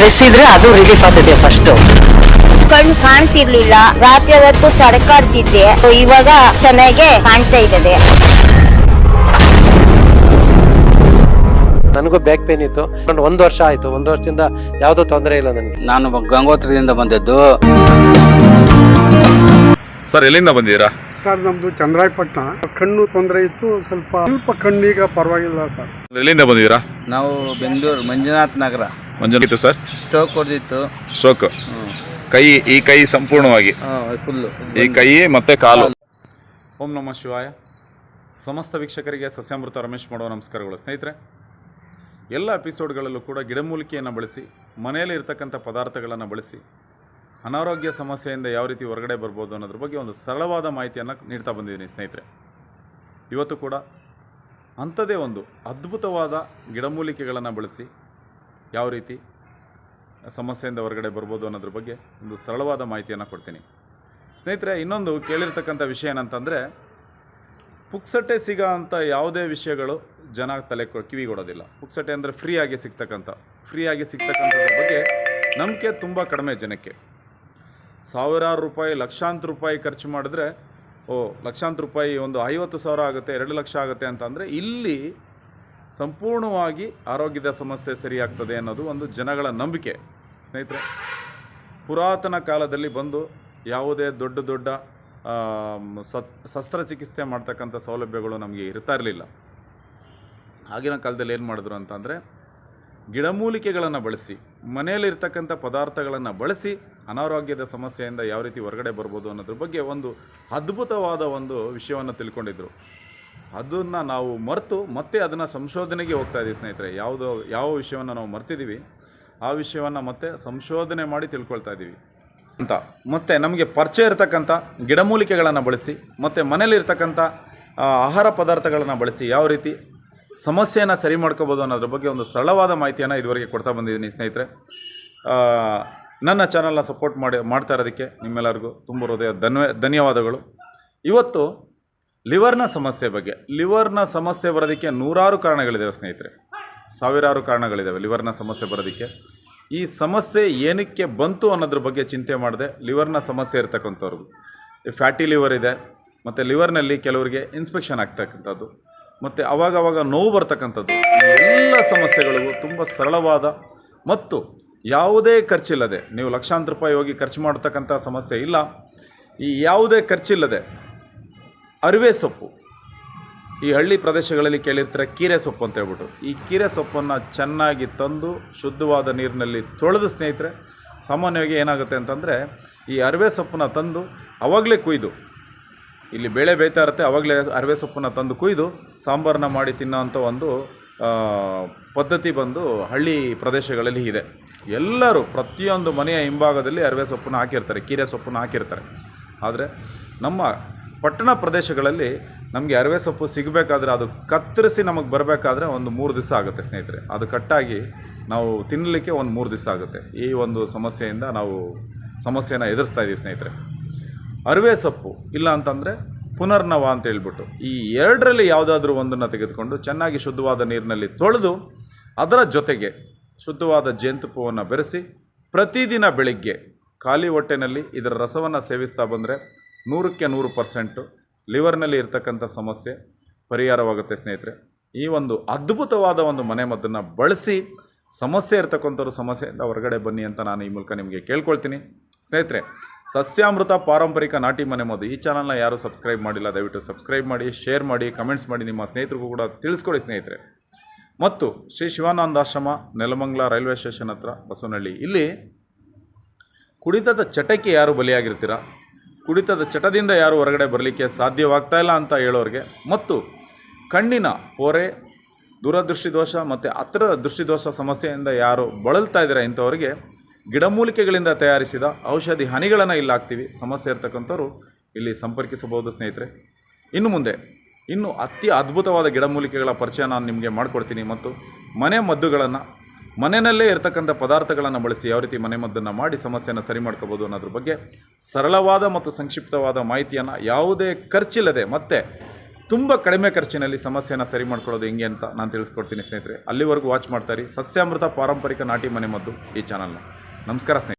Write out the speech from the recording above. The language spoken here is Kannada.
ಡ್ರೆಸ್ ಇದ್ರೆ ಅದು ರಿಲೀಫ್ ಆಗ್ತದೆ ಫಸ್ಟ್ ಕಣ್ ಕಾಣ್ತಿರ್ಲಿಲ್ಲ. ರಾತ್ರಿ ಹೊತ್ತು ತಡಕಾಡ್ತಿದ್ದೆ. ಇವಾಗ ಚೆನ್ನಾಗೆ ಕಾಣ್ತಾ ಇದ್ದದೆ ನನಗೂ ಬ್ಯಾಕ್ ಪೇನ್ ಇತ್ತು. ಒಂದು ಒಂದು ವರ್ಷ ಆಯ್ತು. ಒಂದು ವರ್ಷದಿಂದ ಯಾವುದೋ ತೊಂದರೆ ಇಲ್ಲ ನನಗೆ. ನಾನು ಗಂಗೋತ್ರದಿಂದ ಬಂದದ್ದು. ಸರ್ ಎಲ್ಲಿಂದ ಬಂದಿದ್ದೀರಾ? ಸರ್ ನಮ್ದು ಚಂದ್ರಾಯಪಟ್ಟಣ. ಕಣ್ಣು ತೊಂದರೆ ಇತ್ತು. ಸ್ವಲ್ಪ ಸ್ವಲ್ಪ ಕಣ್ಣೀಗ ಪರವಾಗಿಲ್ಲ ಸರ್. ಎಲ್ಲಿಂದ ಬಂದಿದ್ದೀರಾ? ನಾವು ಬೆಂಗಳೂರು ಮಂಜುನಾಥ್ ನಗರ. ಮಂಜುನಾಥ್. ಸರ್? ಸ್ಟೋಕ್ ಹೊಡೆದಿತ್ತು. ಸ್ಟ್ರೋಕ್ ಕೈ ಈ ಕೈ ಸಂಪೂರ್ಣವಾಗಿ. ಫುಲ್ಲು ಈ ಕೈ ಮತ್ತೆ ಕಾಲು. ಓಂ ನಮಃ ಶಿವಾಯ. ಸಮಸ್ತ ವೀಕ್ಷಕರಿಗೆ ಸಸ್ಯಾಮೃತ ರಮೇಶ್ ಮಾಡುವ ನಮಸ್ಕಾರಗಳು. ಸ್ನೇಹಿತರೆ ಎಲ್ಲ ಎಪಿಸೋಡ್ಗಳಲ್ಲೂ ಕೂಡ ಗಿಡಮೂಲಿಕೆಯನ್ನು ಬಳಸಿ ಮನೆಯಲ್ಲಿ ಇರತಕ್ಕಂಥ ಪದಾರ್ಥಗಳನ್ನು ಬಳಸಿ ಅನಾರೋಗ್ಯ ಸಮಸ್ಯೆಯಿಂದ ಯಾವ ರೀತಿ ಹೊರಗಡೆ ಬರ್ಬೋದು ಅನ್ನೋದ್ರ ಬಗ್ಗೆ ಒಂದು ಸರಳವಾದ ಮಾಹಿತಿಯನ್ನು ನೀಡ್ತಾ ಬಂದಿದ್ದೀನಿ ಸ್ನೇಹಿತರೆ. ಇವತ್ತು ಕೂಡ ಅಂಥದೇ ಒಂದು ಅದ್ಭುತವಾದ ಗಿಡಮೂಲಿಕೆಗಳನ್ನು ಬಳಸಿ ಯಾವ ರೀತಿ ಸಮಸ್ಯೆಯಿಂದ ಹೊರಗಡೆ ಬರ್ಬೋದು ಅನ್ನೋದ್ರ ಬಗ್ಗೆ ಒಂದು ಸರಳವಾದ ಮಾಹಿತಿಯನ್ನು ಕೊಡ್ತೀನಿ. ಸ್ನೇಹಿತರೆ, ಇನ್ನೊಂದು ಕೇಳಿರ್ತಕ್ಕಂಥ ವಿಷಯ ಏನಂತಂದರೆ, ಪುಕ್ಸಟ್ಟೆ ಸಿಗೋ ಅಂಥ ಯಾವುದೇ ವಿಷಯಗಳು ಜನ ತಲೆ ಕಿವಿಗೊಡೋದಿಲ್ಲ. ಪುಕ್ಸಟ್ಟೆ ಅಂದರೆ ಫ್ರೀಯಾಗಿ ಸಿಗ್ತಕ್ಕಂಥ ಫ್ರೀಯಾಗಿ ಸಿಗ್ತಕ್ಕಂಥದ್ರ ಬಗ್ಗೆ ನಂಬಿಕೆ ತುಂಬ ಕಡಿಮೆ ಜನಕ್ಕೆ. ಸಾವಿರಾರು ರೂಪಾಯಿ, ಲಕ್ಷಾಂತರ ರೂಪಾಯಿ ಖರ್ಚು ಮಾಡಿದ್ರೆ, ಓ ಲಕ್ಷಾಂತರ ರೂಪಾಯಿ ಒಂದು ಐವತ್ತು ಸಾವಿರ ಆಗುತ್ತೆ, ಎರಡು ಲಕ್ಷ ಆಗುತ್ತೆ ಅಂತಂದರೆ ಇಲ್ಲಿ ಸಂಪೂರ್ಣವಾಗಿ ಆರೋಗ್ಯದ ಸಮಸ್ಯೆ ಸರಿಯಾಗ್ತದೆ ಅನ್ನೋದು ಒಂದು ಜನಗಳ ನಂಬಿಕೆ. ಸ್ನೇಹಿತರೆ, ಪುರಾತನ ಕಾಲದಲ್ಲಿ ಬಂದು ಯಾವುದೇ ದೊಡ್ಡ ದೊಡ್ಡ ಸತ್, ಶಸ್ತ್ರಚಿಕಿತ್ಸೆ ಮಾಡ್ತಕ್ಕಂಥ ಸೌಲಭ್ಯಗಳು ನಮಗೆ ಇರ್ತಾ ಇರಲಿಲ್ಲ. ಆಗಿನ ಕಾಲದಲ್ಲಿ ಏನು ಮಾಡಿದ್ರು ಅಂತಂದರೆ ಗಿಡಮೂಲಿಕೆಗಳನ್ನು ಬಳಸಿ ಮನೆಯಲ್ಲಿರ್ತಕ್ಕಂಥ ಪದಾರ್ಥಗಳನ್ನು ಬಳಸಿ ಅನಾರೋಗ್ಯದ ಸಮಸ್ಯೆಯಿಂದ ಯಾವ ರೀತಿ ಹೊರಗಡೆ ಬರ್ಬೋದು ಅನ್ನೋದ್ರ ಬಗ್ಗೆ ಒಂದು ಅದ್ಭುತವಾದ ಒಂದು ವಿಷಯವನ್ನು ತಿಳ್ಕೊಂಡಿದ್ರು. ಅದನ್ನು ನಾವು ಮರೆತು ಮತ್ತೆ ಅದನ್ನು ಸಂಶೋಧನೆಗೆ ಹೋಗ್ತಾ ಇದ್ದೀವಿ ಸ್ನೇಹಿತರೆ. ಯಾವುದೋ, ಯಾವ ವಿಷಯವನ್ನು ನಾವು ಮರ್ತಿದ್ದೀವಿ ಆ ವಿಷಯವನ್ನು ಮತ್ತೆ ಸಂಶೋಧನೆ ಮಾಡಿ ತಿಳ್ಕೊಳ್ತಾ ಇದ್ದೀವಿ ಅಂತ. ಮತ್ತು ನಮಗೆ ಪರಿಚಯ ಇರತಕ್ಕಂಥ ಗಿಡಮೂಲಿಕೆಗಳನ್ನು ಬಳಸಿ, ಮತ್ತು ಮನೇಲಿರ್ತಕ್ಕಂಥ ಆಹಾರ ಪದಾರ್ಥಗಳನ್ನು ಬಳಸಿ ಯಾವ ರೀತಿ ಸಮಸ್ಯೆಯನ್ನು ಸರಿ ಮಾಡ್ಕೋಬೋದು ಅನ್ನೋದ್ರ ಬಗ್ಗೆ ಒಂದು ಸರಳವಾದ ಮಾಹಿತಿಯನ್ನು ಇದುವರೆಗೆ ಕೊಡ್ತಾ ಬಂದಿದ್ದೀನಿ ಸ್ನೇಹಿತರೆ. ನನ್ನ ಚಾನಲ್ನ ಸಪೋರ್ಟ್ ಮಾಡಿ, ಮಾಡ್ತಾ ಇರೋದಕ್ಕೆ ನಿಮ್ಮೆಲ್ಲರಿಗೂ ತುಂಬ ಹೃದಯ ಧನ್ಯ ಧನ್ಯವಾದಗಳು. ಇವತ್ತು ಲಿವರ್ನ ಸಮಸ್ಯೆ ಬಗ್ಗೆ, ಲಿವರ್ನ ಸಮಸ್ಯೆ ಬರೋದಕ್ಕೆ ನೂರಾರು ಕಾರಣಗಳಿದ್ದಾವೆ ಸ್ನೇಹಿತರೆ. ಸಾವಿರಾರು ಕಾರಣಗಳಿದ್ದಾವೆ ಲಿವರ್ನ ಸಮಸ್ಯೆ ಬರೋದಕ್ಕೆ. ಈ ಸಮಸ್ಯೆ ಏನಕ್ಕೆ ಬಂತು ಅನ್ನೋದ್ರ ಬಗ್ಗೆ ಚಿಂತೆ ಮಾಡಿದೆ, ಲಿವರ್ನ ಸಮಸ್ಯೆ ಇರ್ತಕ್ಕಂಥವ್ರಿಗೆ ಫ್ಯಾಟಿ ಲಿವರ್ ಇದೆ, ಮತ್ತು ಲಿವರ್ನಲ್ಲಿ ಕೆಲವರಿಗೆ ಇನ್ಸ್ಪೆಕ್ಷನ್ ಆಗ್ತಕ್ಕಂಥದ್ದು, ಮತ್ತು ಅವಾಗ ಅವಾಗ ನೋವು ಬರ್ತಕ್ಕಂಥದ್ದು. ಎಲ್ಲ ಸಮಸ್ಯೆಗಳಿಗೂ ತುಂಬ ಸರಳವಾದ ಮತ್ತು ಯಾವುದೇ ಖರ್ಚಿಲ್ಲದೆ, ನೀವು ಲಕ್ಷಾಂತರ ರೂಪಾಯಿ ಹೋಗಿ ಖರ್ಚು ಮಾಡ್ತಕ್ಕಂಥ ಸಮಸ್ಯೆ ಇಲ್ಲ. ಈ ಯಾವುದೇ ಖರ್ಚಿಲ್ಲದೆ ಅರಿವೆ ಸೊಪ್ಪು. ಈ ಹಳ್ಳಿ ಪ್ರದೇಶಗಳಲ್ಲಿ ಕೇಳಿರ್ತಾರೆ ಕೀರೆ ಸೊಪ್ಪು ಅಂತ ಹೇಳ್ಬಿಟ್ಟು. ಈ ಕೀರೆ ಸೊಪ್ಪನ್ನು ಚೆನ್ನಾಗಿ ತಂದು ಶುದ್ಧವಾದ ನೀರಿನಲ್ಲಿ ತೊಳೆದು ಸ್ನೇಹಿತರೆ, ಸಾಮಾನ್ಯವಾಗಿ ಏನಾಗುತ್ತೆ ಅಂತಂದರೆ, ಈ ಅರಿವೆ ಸೊಪ್ಪನ್ನ ತಂದು ಅವಾಗಲೇ ಕುಯ್ದು, ಇಲ್ಲಿ ಬೇಳೆ ಬೇಯ್ತಾ ಇರುತ್ತೆ, ಅವಾಗಲೇ ಅರಿವೆ ಸೊಪ್ಪನ್ನ ತಂದು ಕುಯ್ದು ಸಾಂಬಾರನ್ನ ಮಾಡಿ ತಿನ್ನೋಂಥ ಒಂದು ಪದ್ಧತಿ ಬಂದು ಹಳ್ಳಿ ಪ್ರದೇಶಗಳಲ್ಲಿ ಇದೆ. ಎಲ್ಲರೂ ಪ್ರತಿಯೊಂದು ಮನೆಯ ಹಿಂಭಾಗದಲ್ಲಿ ಅರಿವೆ ಸೊಪ್ಪನ್ನು ಹಾಕಿರ್ತಾರೆ, ಕೀರೆ ಸೊಪ್ಪನ್ನು ಹಾಕಿರ್ತಾರೆ. ಆದರೆ ನಮ್ಮ ಪಟ್ಟಣ ಪ್ರದೇಶಗಳಲ್ಲಿ ನಮಗೆ ಅರಿವೆ ಸೊಪ್ಪು ಸಿಗಬೇಕಾದ್ರೆ ಅದು ಕತ್ತರಿಸಿ ನಮಗೆ ಬರಬೇಕಾದ್ರೆ ಒಂದು ಮೂರು ದಿವಸ ಆಗುತ್ತೆ, ಸ್ನೇಹಿತರೆ. ಅದು ಕಟ್ಟಾಗಿ ನಾವು ತಿನ್ನಲಿಕ್ಕೆ ಒಂದು ಮೂರು ದಿವಸ ಆಗುತ್ತೆ. ಈ ಒಂದು ಸಮಸ್ಯೆಯಿಂದ ನಾವು ಸಮಸ್ಯೆನ ಎದುರಿಸ್ತಾ ಇದ್ದೀವಿ ಸ್ನೇಹಿತರೆ. ಅರಿವೆ ಸೊಪ್ಪು ಇಲ್ಲ ಅಂತಂದರೆ ಪುನರ್ನವ ಅಂತ ಹೇಳ್ಬಿಟ್ಟು ಈ ಎರಡರಲ್ಲಿ ಯಾವುದಾದ್ರೂ ಒಂದನ್ನು ತೆಗೆದುಕೊಂಡು ಚೆನ್ನಾಗಿ ಶುದ್ಧವಾದ ನೀರಿನಲ್ಲಿ ತೊಳೆದು ಅದರ ಜೊತೆಗೆ ಶುದ್ಧವಾದ ಜೇನುತುಪ್ಪವನ್ನು ಬೆರೆಸಿ ಪ್ರತಿದಿನ ಬೆಳಿಗ್ಗೆ ಖಾಲಿ ಹೊಟ್ಟೆನಲ್ಲಿ ಇದರ ರಸವನ್ನು ಸೇವಿಸ್ತಾ ಬಂದರೆ ನೂರಕ್ಕೆ ನೂರು ಪರ್ಸೆಂಟು ಲಿವರ್ನಲ್ಲಿ ಇರ್ತಕ್ಕಂಥ ಸಮಸ್ಯೆ ಪರಿಹಾರವಾಗುತ್ತೆ ಸ್ನೇಹಿತರೆ. ಈ ಒಂದು ಅದ್ಭುತವಾದ ಒಂದು ಮನೆಮದ್ದನ್ನು ಬಳಸಿ ಸಮಸ್ಯೆ ಇರ್ತಕ್ಕಂಥವ್ರು ಸಮಸ್ಯೆಯಿಂದ ಹೊರಗಡೆ ಬನ್ನಿ ಅಂತ ನಾನು ಈ ಮೂಲಕ ನಿಮಗೆ ಕೇಳ್ಕೊಳ್ತೀನಿ. ಸ್ನೇಹಿತರೆ, ಸಸ್ಯಾಮೃತ ಪಾರಂಪರಿಕ ನಾಟಿ ಮನೆ ಮದ್ದು ಈ ಚಾನಲ್ನ ಯಾರು ಸಬ್ಸ್ಕ್ರೈಬ್ ಮಾಡಿಲ್ಲ, ದಯವಿಟ್ಟು ಸಬ್ಸ್ಕ್ರೈಬ್ ಮಾಡಿ, ಶೇರ್ ಮಾಡಿ, ಕಮೆಂಟ್ಸ್ ಮಾಡಿ, ನಿಮ್ಮ ಸ್ನೇಹಿತರಿಗೂ ಕೂಡ ತಿಳಿಸ್ಕೊಡಿ ಸ್ನೇಹಿತರೆ. ಮತ್ತು ಶ್ರೀ ಶಿವಾನಂದ ಆಶ್ರಮ, ನೆಲಮಂಗ್ಲ ರೈಲ್ವೆ ಸ್ಟೇಷನ್ ಹತ್ರ ಬಸವನಹಳ್ಳಿ, ಇಲ್ಲಿ ಕುಡಿತದ ಚಟಕ್ಕೆ ಯಾರು ಬಲಿಯಾಗಿರ್ತೀರ? ಕುಡಿತದ ಚಟದಿಂದ ಯಾರು ಹೊರಗಡೆ ಬರಲಿಕ್ಕೆ ಸಾಧ್ಯವಾಗ್ತಾ ಇಲ್ಲ ಅಂತ ಹೇಳೋರಿಗೆ. ಮತ್ತು ಕಣ್ಣಿನ ಪೊರೆ, ದೂರದೃಷ್ಟಿದೋಷ ಮತ್ತು ಹತ್ರ ದೃಷ್ಟಿದೋಷ ಸಮಸ್ಯೆಯಿಂದ ಯಾರು ಬಳಲ್ತಾ ಇದ್ದಾರೆ ಇಂಥವರಿಗೆ ಗಿಡಮೂಲಿಕೆಗಳಿಂದ ತಯಾರಿಸಿದ ಔಷಧಿ ಹನಿಗಳನ್ನು ಇಲ್ಲಿ ಹಾಕ್ತೀವಿ. ಸಮಸ್ಯೆ ಇರ್ತಕ್ಕಂಥವ್ರು ಇಲ್ಲಿ ಸಂಪರ್ಕಿಸಬಹುದು ಸ್ನೇಹಿತರೆ. ಇನ್ನು ಮುಂದೆ, ಇನ್ನು ಅತಿ ಅದ್ಭುತವಾದ ಗಿಡಮೂಲಿಕೆಗಳ ಪರಿಚಯ ನಾನು ನಿಮಗೆ ಮಾಡಿಕೊಡ್ತೀನಿ ಮತ್ತು ಮನೆ ಮದ್ದುಗಳನ್ನು ಮನೆಯಲ್ಲೇ ಇರತಕ್ಕಂಥ ಪದಾರ್ಥಗಳನ್ನು ಬಳಸಿ ಯಾವ ರೀತಿ ಮನೆಮದ್ದನ್ನು ಮಾಡಿ ಸಮಸ್ಯೆಯನ್ನು ಸರಿ ಮಾಡ್ಕೋಬೋದು ಅನ್ನೋದ್ರ ಬಗ್ಗೆ ಸರಳವಾದ ಮತ್ತು ಸಂಕ್ಷಿಪ್ತವಾದ ಮಾಹಿತಿಯನ್ನು ಯಾವುದೇ ಖರ್ಚಿಲ್ಲದೆ ಮತ್ತು ತುಂಬ ಕಡಿಮೆ ಖರ್ಚಿನಲ್ಲಿ ಸಮಸ್ಯೆಯನ್ನು ಸರಿ ಮಾಡ್ಕೊಳ್ಳೋದು ಹೆಂಗೆ ಅಂತ ನಾನು ತಿಳಿಸ್ಕೊಡ್ತೀನಿ ಸ್ನೇಹಿತರೆ. ಅಲ್ಲಿವರೆಗೂ ವಾಚ್ ಮಾಡ್ತಾರೆ ಸಸ್ಯಾಮೃತ ಪಾರಂಪರಿಕ ನಾಟಿ ಮನೆ ಮದ್ದು ಈ ಚಾನಲ್ನ ನಮಸ್ಕಾರ ಸ್ನೇಹಿತರೆ.